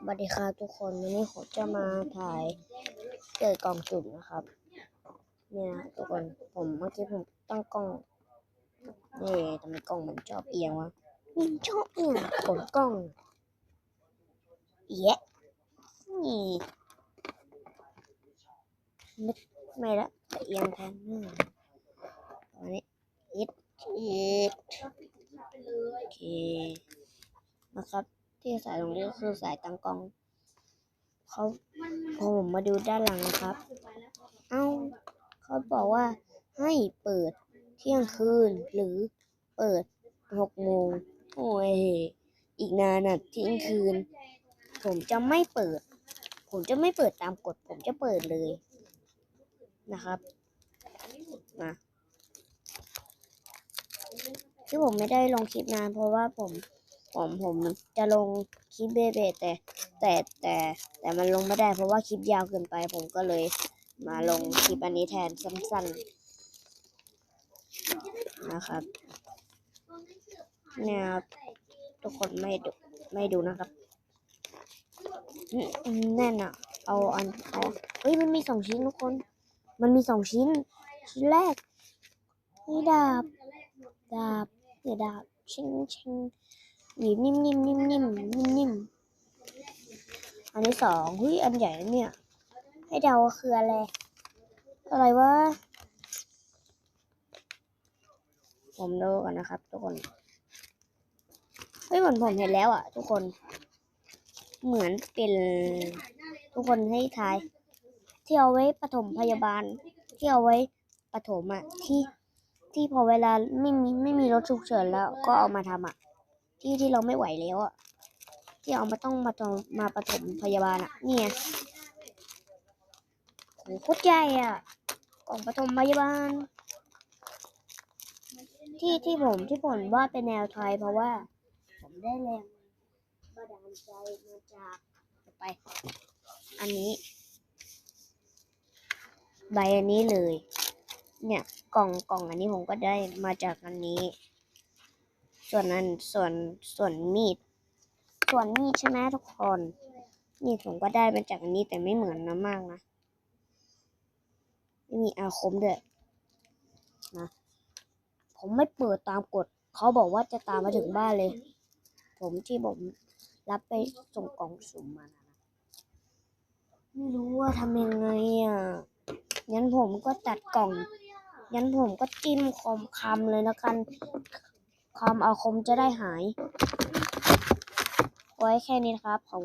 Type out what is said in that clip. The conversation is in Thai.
สวัสดีครับทุกคนวันนี้ผมจะมาถ่ายเกิดกล่องสุ่มนะครับ เนี่ยนะทุกคนผมเมื่อกี้ผมตั้งกล้องนี่ทำไมกล้องมันชอบเอียงวะมันชอบเอียงกดกล้องเอียะนี่ไม่ไม่ละจะเอียงแทนหน้าตอนนี้อิดอิดโอเคนะครับ ที่สายตรงนี้ก็คือสายตั้งกล้องเขาพอผมมาดูด้านหลังนะครับ เอ้าเขาบอกว่าให้เปิดเที่ยงคืนหรือเปิดหกโมงโอ้ยอีกนานอะเที่ยงคืน ผมจะไม่เปิด ผมจะไม่เปิดตามกฎ ผมจะเปิดเลยนะครับมาที่ผมไม่ได้ลงคลิปนานเพราะว่าผม ผมผมจะลงคลิปเบเบแต่แต่แต่แต่มันลงไม่ได้เพราะว่าคลิปยาวเกินไป ผมก็เลยมาลงคลิปอันนี้แทนสั้นๆนะครับเนี่ยทุกคนไม่ดูไม่ดูนะครับแน่นอะเอาอันเอาเฮ้ยมันมีสองชิ้นทุกคน มันมีสองชิ้น ชิ้นแรกนี่ดาบ ดาบเนี่ยดาบชิงชิง หนีบนิ่มนิ่มนิ่มนิ่มนิ่มนิ่มอันที่สองเฮ้ยอันใหญ่เนี่ย ให้เดาคืออะไร อะไรวะ ผมดูกันนะครับทุกคน เฮ้ยเหมือนผมเห็นแล้วอะ ทุกคน เหมือนเป็นทุกคนให้ทาย ที่เอาไว้ปฐมพยาบาล ที่เอาไว้ปฐมอะ ที่ที่พอเวลาไม่มีไม่มีรถฉุกเฉินแล้วก็เอามาทำอะ ที่ที่เราไม่ไหวแล้วอะที่เอามาต้องมาตมาปฐมพยาบาลอะเนี่ยโหโคตรใหญ่อะกล่องปฐมพยาบาล ที่ที่ผมที่ผมวาดเป็นแนวไทยเพราะว่า ผมได้แรงบันดาลใจมาจากไป อันนี้ ใบอันนี้เลย เนี่ยกล่องกล่องอันนี้ผมก็ได้มาจากอันนี้ ส่วนนั้นส่วนส่วนมีด ส่วนมีดใช่ไหมทุกคนมีดผมก็ได้มาจากนี้แต่ไม่เหมือนนะมากนะไม่มีอาคมด้วยนะ ผมไม่เปิดตามกฎเขาบอกว่าจะตามมาถึงบ้านเลย ผมที่ผมรับไปส่งกล่องสุ่มมานะไม่รู้ว่าทำยังไงอะงั้นผมก็ตัดกล่องงั้นผมก็จิ้มคมคำเลยแล้วกัน ความอาคมจะได้หาย ไว้แค่นี้นะครับผม